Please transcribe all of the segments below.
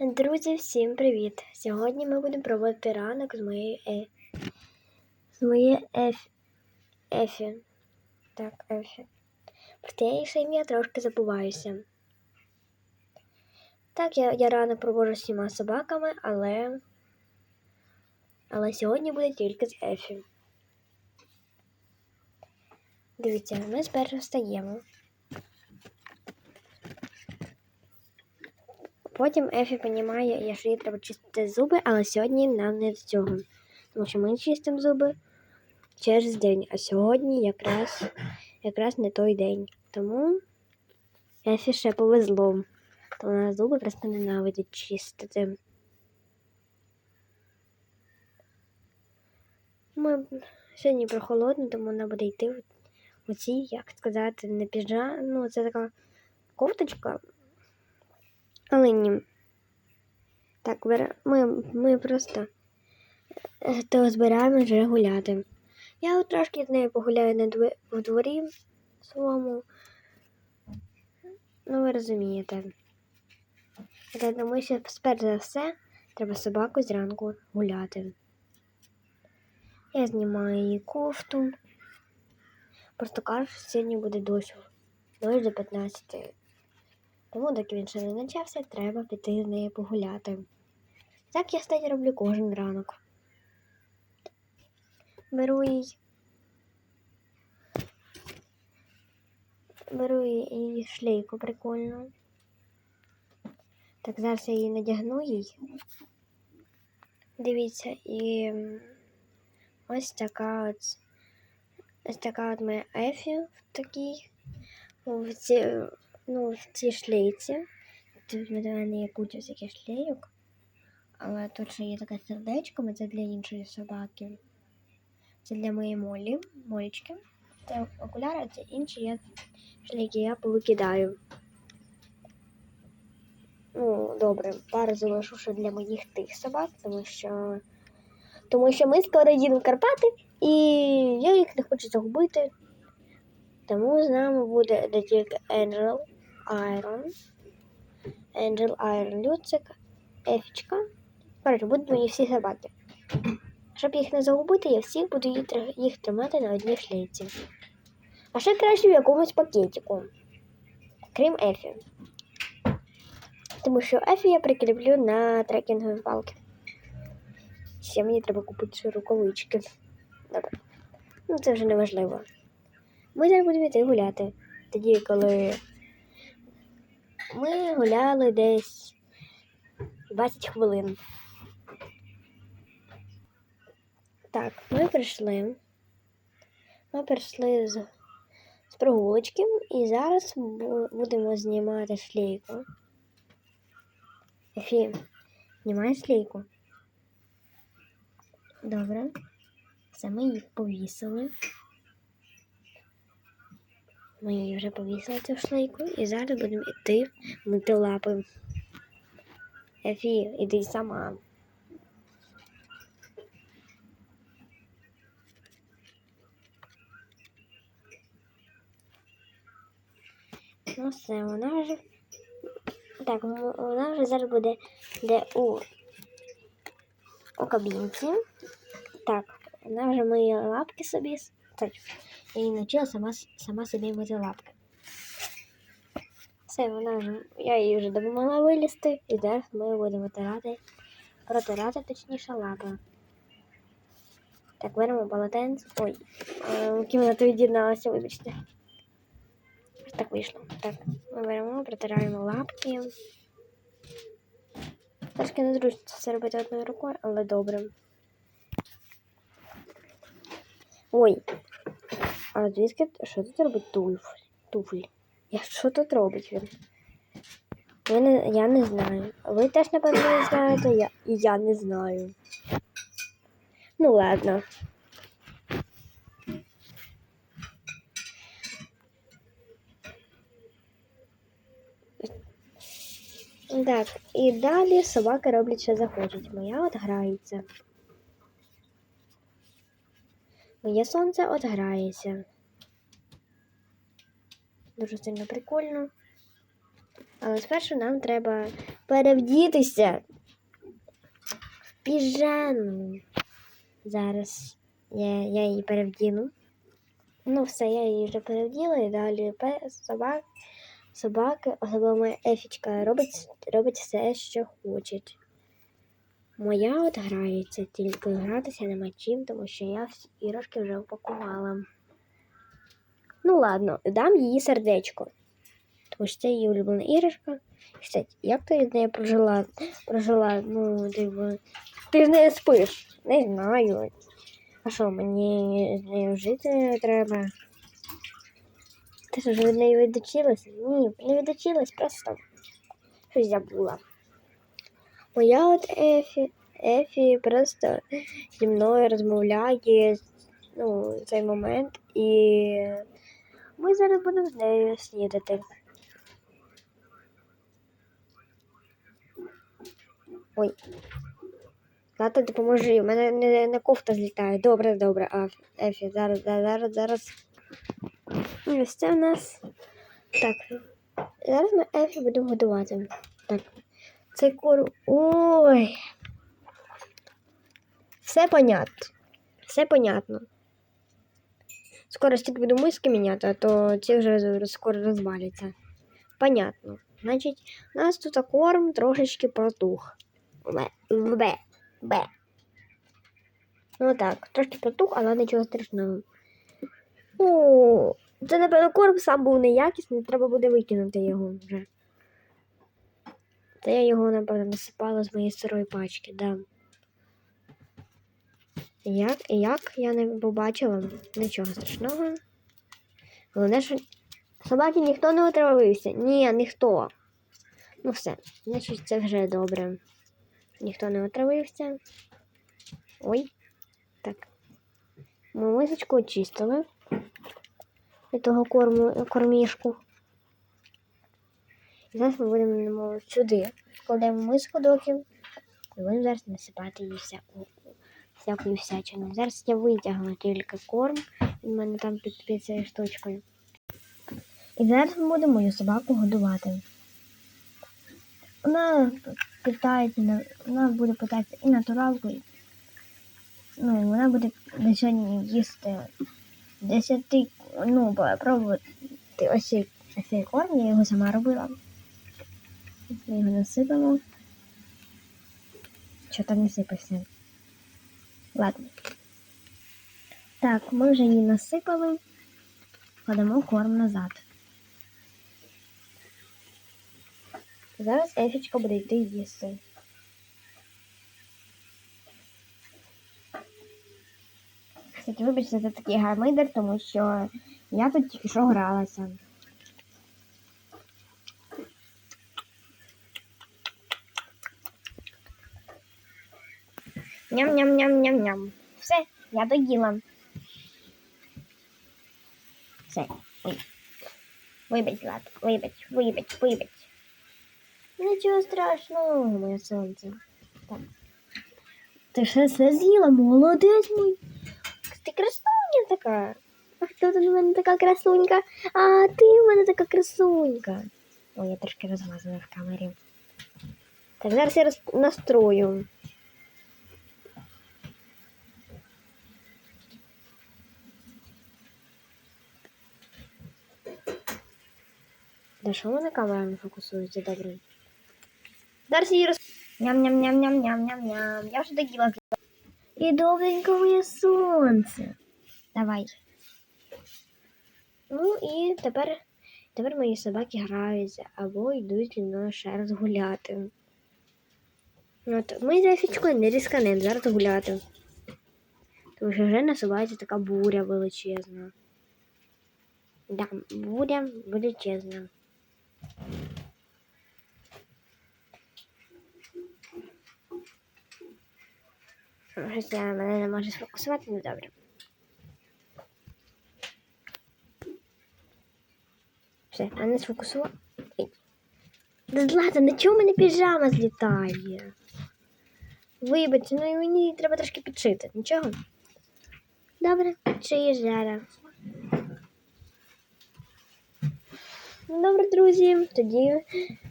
Друзі, всім привіт! Сьогодні ми будемо проводити ранок з моєю е... з моєю Еф... Ефі. Так, Ефі. Проте я ще ім'я трошки забуваюся. Так, я, я рано проводжу з всіма собаками, але. Але сьогодні буде тільки з Ефі. Дивіться, ми спершу встаємо. Потім Ефі розуміє, що їй треба чистити зуби, але сьогодні нам не з цього. Тому що ми чистимо зуби через день, а сьогодні якраз якраз не той день. Тому Ефі ще повезло. То вона зуби просто ненавидить чистити. Ми сьогодні прохолодно, тому вона буде йти в оцій, як сказати, не піджа. Ну, це така кофточка. Але ні. Так, ми, ми просто е, то збираємо вже гуляти. Я от трошки з нею погуляю на дворі, в дворі своєму. Ну, ви розумієте. Думаю, що сперш за все треба собаку зранку гуляти. Я знімаю її кофту. Просто кажу, що сьогодні буде дощ. Дощ до 15. Тому, доки він ще не почався, треба піти з нею погуляти. Так я стать роблю кожен ранок. Беру їй. Беру їй шлейку прикольну. Так, зараз я її надягну їй. Дивіться, і ось така от ось така от моя Ефі в такій в цій, ну, в цій шлейці. Тут в мене є куча всяких шлейок. Але тут ще є таке сердечко, це для іншої собаки. Це для моєї молі, молічки. Це окуляри, а це інші я шлейки я повикидаю. Ну, добре, пару залишу ще для моїх тих собак, тому що тому що ми скоро їдемо в Карпати, і я їх не хочу загубити. Тому з нами буде не тільки Angel Iron, Angel Iron Люцик, Ефічка. Коротше, будуть мої всі собаки. Щоб їх не загубити, я всіх буду їх тримати на одній шлейці. А ще краще в якомусь пакетику, крім Ефі. Тому що Ефі я прикріплю на трекінгові палки. Ще мені треба купити рукавички. Добре. Ну це вже не важливо. Ми зараз будемо йти гуляти. Тоді, коли ми гуляли десь 20 хвилин. Так, ми прийшли. Ми прийшли з, з прогулочки і зараз будемо знімати шлейку. Ефі, знімай шлейку. Добре. Все, ми їх повісили. Ми її вже повісили цю шлейку і зараз будемо йти мити лапи. Ефі, іди сама. Ну все, вона вже... Так, вона вже зараз буде де у, у кабінці. Так, вона вже миє лапки собі. Так, її навчила сама, сама собі мити лапки. Все, вона вже, я її вже допомогла вилізти, і зараз ми будемо витирати, протирати, точніше, лапи. Так, беремо полотенце. Ой, кімната від'єдналася, вибачте. Так вийшло. Так, ми беремо, протираємо лапки. Трошки незручно це робити одною рукою, але добре. Ой, а звідки що тут робить туфль? Туфль? Я що тут робить він? Ви не, я не знаю. Ви теж, напевно, не знаєте, я, я не знаю. Ну ладно. Так, і далі собаки роблять, що захочуть. Моя от грається. Моє сонце от грається. Дуже сильно прикольно. Але спершу нам треба перевдітися в піжану. Зараз я, я її перевдіну. Ну, все, я її вже перевділа і далі пес, собак, собаки, особливо моя ефічка, робить, робить все, що хоче. Моя от грається, тільки гратися нема чим, тому що я всі іграшки вже упакувала. Ну ладно, дам їй сердечко. Тому що це її улюблена іграшка. Кстати, як ти з нею прожила? Прожила, ну, типу, ти з нею спиш? Не знаю. А що, мені з нею жити треба? Ти що, вже від неї відучилася? Ні, не відучилась, просто щось забула. Моя от Ефі, Ефі просто зі мною розмовляє ну, цей момент, і ми зараз будемо з нею снідати. Ой. Тата, допоможи, у мене не, не кофта злітає. Добре, добре, а Ефі, зараз, зараз, зараз. Ось це в нас. Так. Зараз ми Ефі будемо годувати. Так. Цей корм. Ой. Все понятно. Все понятно. Скоро стільки буду миски міняти, а то ці вже скоро розваляться. Понятно. Значить, у нас тут корм трошечки протух. Бе, бе, бе. Ну так, трошки протух, але нічого страшного. О, це, напевно, корм сам був неякісний, треба буде викинути його вже. Та я його, напевно, насипала з моєї сирої пачки, да. Як, як я не побачила, нічого страшного. Головне, що собаки ніхто не отравився. Ні, ніхто. Ну все, значить це вже добре. Ніхто не отравився. Ой. Так. Ми мисочку очистили від того корму, кормішку. Зараз ми будемо сюди. Складемо миску доки. І будемо зараз насипати її всяку, всякою всячину. Зараз я витягну тільки корм. Він мене там під, під цією штучкою. І зараз ми будемо мою собаку годувати. Вона питається, вона буде питатися і натуралкою. Ну, вона буде на сьогодні їсти десяти, ну, пробувати ось ось цей корм, я його сама робила. Ми його насипемо. Що там не сипався? Ладно. Так, ми вже її насипали. Кладемо корм назад. Зараз Ефічка буде йти їсти. Кстати, вибачте, це такий гармидер, тому що я тут тільки що гралася. Ням-ням-ням-ням-ням. Все, я доїла. Все. Ой. Вибач, Влад, вибач, вибач, вибач. Нічого страшного, моє сонце. Так. Ти ще все з'їла, молодець мій. Ти красуня така. А хто тут у мене така красунька? А ти в мене така красунька. Ой, я трошки розмазана в камері. Так, зараз я роз... настрою. Да що вона камера не фокусується, добре. Її роз... Ням-ням-ням-ням-ням-ням-ням. Я вже доїла. І добренько моє сонце. Давай. Ну і тепер, тепер мої собаки граються або йдуть зі мною ще раз гуляти. От, ми з Ефічкою не різканемо зараз гуляти. Тому що вже насувається така буря величезна. Да, буря величезна. Щось я мене не може сфокусувати, ну добре. Все, мене сфокусував. Да Злата, на чому мене піжама злітає? Вибач, ну і мені треба трошки підшити. Нічого? Добре, підшиєш зараз. Ну, добре, друзі, тоді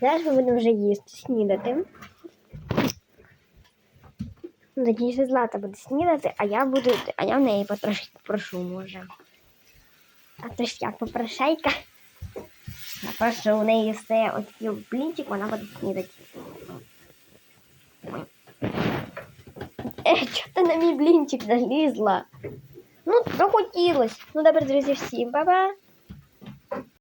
зараз ми будемо вже їсти, снідати. Ну, Точніше, Злата буде снідати, а я буду, а я в неї потрошки попрошу, може. А то ж я попрошайка. Я у неї все оцей блінчик, вона буде снідати. Е, чого ти на мій блінчик залізла? Ну, захотілось. Ну, добре, друзі, всім па-па.